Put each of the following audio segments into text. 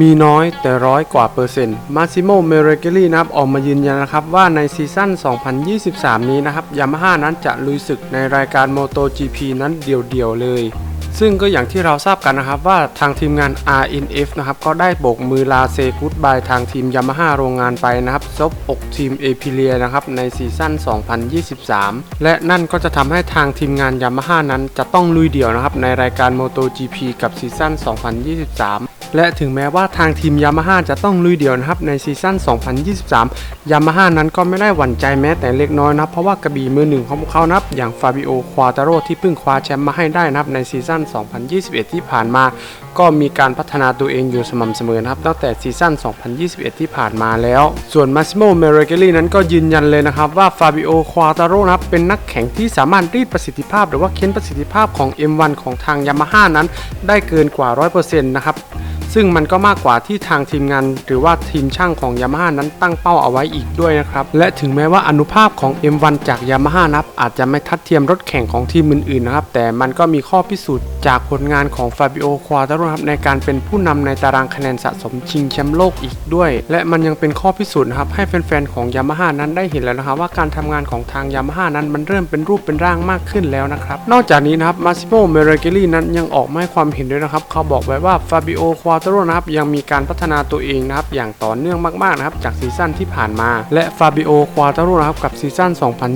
มีน้อยแต่ร้อยกว่าเปอร์เซ็นต์มาซิโมเมเรเกลี่นะครับออกมายืนยันนะครับว่าในซีซั่น 2023 นี้นะครับยามาฮ่านั้นจะลุยศึกในรายการ MotoGP นั้นเดี่ยวๆเลย ซึ่งก็อย่างที่เราทราบกันนะครับว่าทางทีมงาน RNF นะครับก็ได้โบกมือลาเซกูดบายทางทีมยามาฮ่าโรงงานไปนะครับซบอกทีมเอพิเลียนะครับในซีซั่น 2023 และนั่นก็จะทำให้ทางทีมงานยามาฮ่านั้นจะต้องลุยเดี่ยวนะครับในรายการ MotoGP กับซีซั่น 2023 และถึงแม้ว่าทางทีมยามาฮ่าจะต้องลุยเดี่ยวนะครับในซีซั่น 2023 ยามาฮ่านั้นก็ไม่ได้หวั่นใจแม้แต่เล็กน้อยนะครับ เพราะว่ากระบี่มือหนึ่งของพวกเขานะครับ อย่างฟาบิโอ ควาตาโรที่เพิ่งคว้าแชมป์มาให้ได้นะครับในซีซั่น 2021 ที่ผ่านมา ก็มีการพัฒนาตัวเองอยู่สม่ำเสมอนะครับตั้งแต่ซีซั่น 2021 ที่ผ่านมาแล้ว ส่วนมาซิโม เมเรเกลี่นั้นก็ยืนยันเลยนะครับว่าฟาบิโอ ควาตาโรนะครับเป็นนักแข่งที่สามารถรีดประสิทธิภาพ หรือว่าเค้นประสิทธิภาพของ M1 ของทางยามาฮ่านั้น ได้เกินกว่า 100%นะครับ ซึ่งมันก็มากกว่าที่ทางทีมงานหรือว่าทีมช่างของยามาฮ่านั้นตั้งเป้าเอาไว้อีกด้วยนะครับ และถึงแม้ว่าอนุภาพของ M1 จากยามาฮ่านับอาจจะไม่ทัดเทียมรถแข่งของทีมอื่นๆนะครับแต่มันก็มีข้อพิสูจน์จากผลงานของฟาบิโอควาตาโรครับในการเป็นผู้นำในตารางคะแนนสะสมชิงแชมป์โลกอีกด้วย และมันยังเป็นข้อพิสูจน์นะครับให้แฟนๆของยามาฮ่านั้นได้เห็นแล้วนะครับว่าการทำงานของทางยามาฮ่านั้นมันเริ่มเป็นรูปเป็นร่างมากขึ้นแล้วนะครับนอกจากนี้นะครับมาซิโมเมเรเกลี่นั้นยังออกมาให้ความเห็นด้วยนะครับเขาบอกไว้ว่าฟาบิโอควาตาโรนะครับยังมีการพัฒนาตัวเองนะครับอย่างต่อเนื่องมากๆนะครับจากซีซั่นที่ผ่านมา และฟาบิโอควาตโรนะครับกับซีซั่น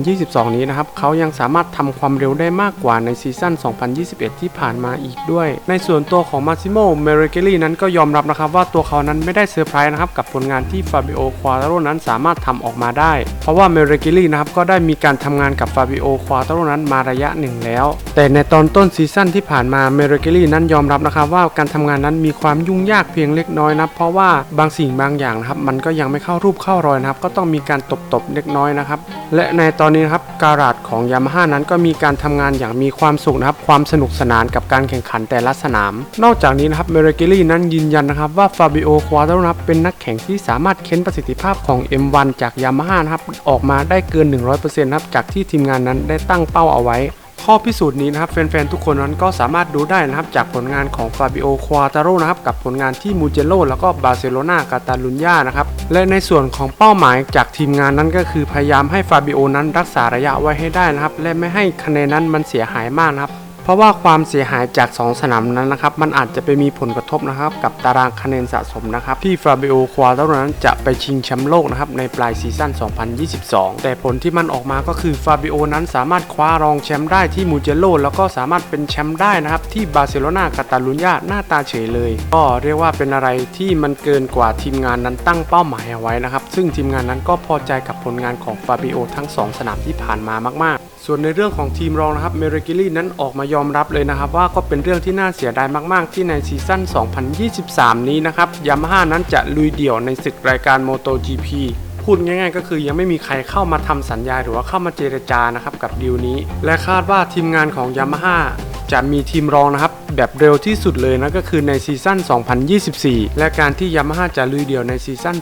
2022 นี้นะครับเขายังสามารถทำความเร็วได้มากกว่าในซีซั่น 2021 ที่ผ่านมาอีกด้วย ในส่วนตัวของมาซิโมเมเรเกลี่นั้นก็ยอมรับนะครับว่าตัวเขานั้นไม่ได้เซอร์ไพรส์นะครับกับผลงานที่ฟาบิโอควาตโรนั้นสามารถทำออกมาได้ เพราะว่าเมเรเกลี่นะครับก็ได้มีการทำงานกับฟาบิโอควาตโรนั้นมาระยะหนึ่งแล้ว แต่ในตอนต้นซีซั่นที่ผ่านมาเมเรเกลี่นั้นยอมรับนะครับว่าการทำงานนั้นมีความยุ่งยากเพียงเล็กน้อยนะเพราะว่าบางสิ่งบางอย่างนะครับมันก็ยังไม่เข้ารูปเข้ารอยนะครับ ก็ต้องมีการตบๆเล็กน้อยนะครับและในตอนนี้นะครับการาดของยามาฮ่านั้นก็มีการทำงานอย่างมีความสุขนะครับความสนุกสนานกับการแข่งขันแต่ละสนาม นอกจากนี้นะครับเมเรเกลี่นั้นยืนยันนะครับว่าฟาบิโอควาโตนะครับเป็นนักแข่งที่สามารถเค้นประสิทธิภาพของ M1 จากยามาฮ่านะครับออกมาได้เกิน 100%นะครับจากที่ทีมงานนั้นได้ตั้งเป้าเอาไว้ ข้อพิสูจน์นี้นะครับแฟนๆทุกคนนั้นก็สามารถดูได้นะครับจากผลงานของฟาบิโอควาตาโรนะครับกับผลงานที่มูเจโลแล้วก็บาร์เซโลนากาตาลุญญานะครับและในส่วนของเป้าหมายจากทีมงานนั้นก็คือพยายามให้ฟาบิโอนั้นรักษาระยะไว้ให้ได้นะครับและไม่ให้คะแนนนั้นมันเสียหายมากนะครับ เพราะว่าความเสียหายจาก 2 สนามนั้นนะครับ มันอาจจะไปมีผลกระทบนะครับ กับตารางคะแนนสะสมนะครับ ที่ฟาบิโอควาโตนั้นจะไปชิงแชมป์โลกนะครับ ในปลายซีซั่น 2022 แต่ผลที่มันออกมาก็คือฟาบิโอนั้นสามารถคว้ารองแชมป์ได้ที่มูเจโรแล้วก็สามารถเป็นแชมป์ได้นะครับ ที่บาร์เซโลนากาตาลุญญาหน้าตาเฉยเลย ก็เรียกว่าเป็นอะไรที่มันเกินกว่าทีมงานนั้นตั้งเป้าหมายเอาไว้นะครับ ซึ่งทีมงานนั้นก็พอใจกับผลงานของฟาบิโอทั้งสองสนามที่ผ่านมามาก ๆ ส่วนในเรื่องของทีมรองนะครับเมเรกิลี่นั้นออกมายอมรับเลยนะครับ ว่าก็เป็นเรื่องที่น่าเสียดายมาก ๆ ที่ในซีซั่น 2023 นี้นะครับยามาฮ่านั้นจะลุยเดี่ยวในศึกรายการ MotoGP พูดง่ายๆ ก็คือยังไม่มีใครเข้ามาทำสัญญาหรือว่าเข้ามาเจรจานะครับกับดีลนี้ และคาดว่าทีมงานของยามาฮ่าจะมีทีมรองนะครับ แบบเร็วที่สุดเลยนะก็คือในซีซั่น 2024 และการที่ยามาฮ่าจะลุยเดี่ยวในซีซั่น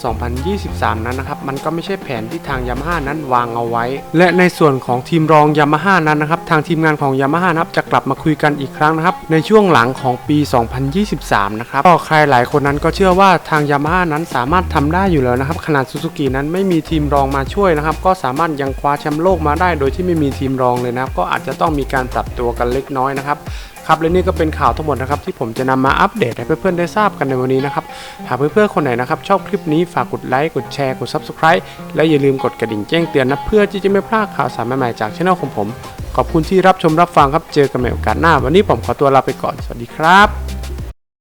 2023 นั้นนะครับ มันก็ไม่ใช่แผนที่ทางยามาฮ่านั้นวางเอาไว้ และในส่วนของทีมรองยามาฮ่านั้นนะครับ ทางทีมงานของยามาฮ่านะครับจะกลับมาคุยกันอีกครั้งนะครับ ในช่วงหลังของปี 2023 นะครับก็ใครหลายคนนั้นก็เชื่อว่าทางยามาฮ่านั้นสามารถทำได้อยู่แล้วนะครับขนาดซูซูกินั้นไม่มีทีมรองมาช่วยนะครับ ก็สามารถยังคว้าแชมป์โลกมาได้ โดยที่ไม่มีทีมรองเลยนะครับ ก็อาจจะต้องมีการปรับตัวกันเล็กน้อยนะครับ ครับและนี่ก็เป็นข่าวทั้งหมดนะครับที่ผมจะนำมาอัปเดตให้เพื่อนๆได้ทราบกันในวันนี้นะครับหากเพื่อนๆคนไหนนะครับชอบคลิปนี้ฝากกดไลค์กดแชร์กด Subscribe และอย่าลืมกดกระดิ่งแจ้งเตือนนะเพื่อที่จะไม่พลาดข่าวสารใหม่ๆจากช่องของผม ขอบคุณที่รับชมรับฟังครับเจอกันใหม่โอกาสหน้า วันนี้ผมขอตัวลาไปก่อนสวัสดีครับ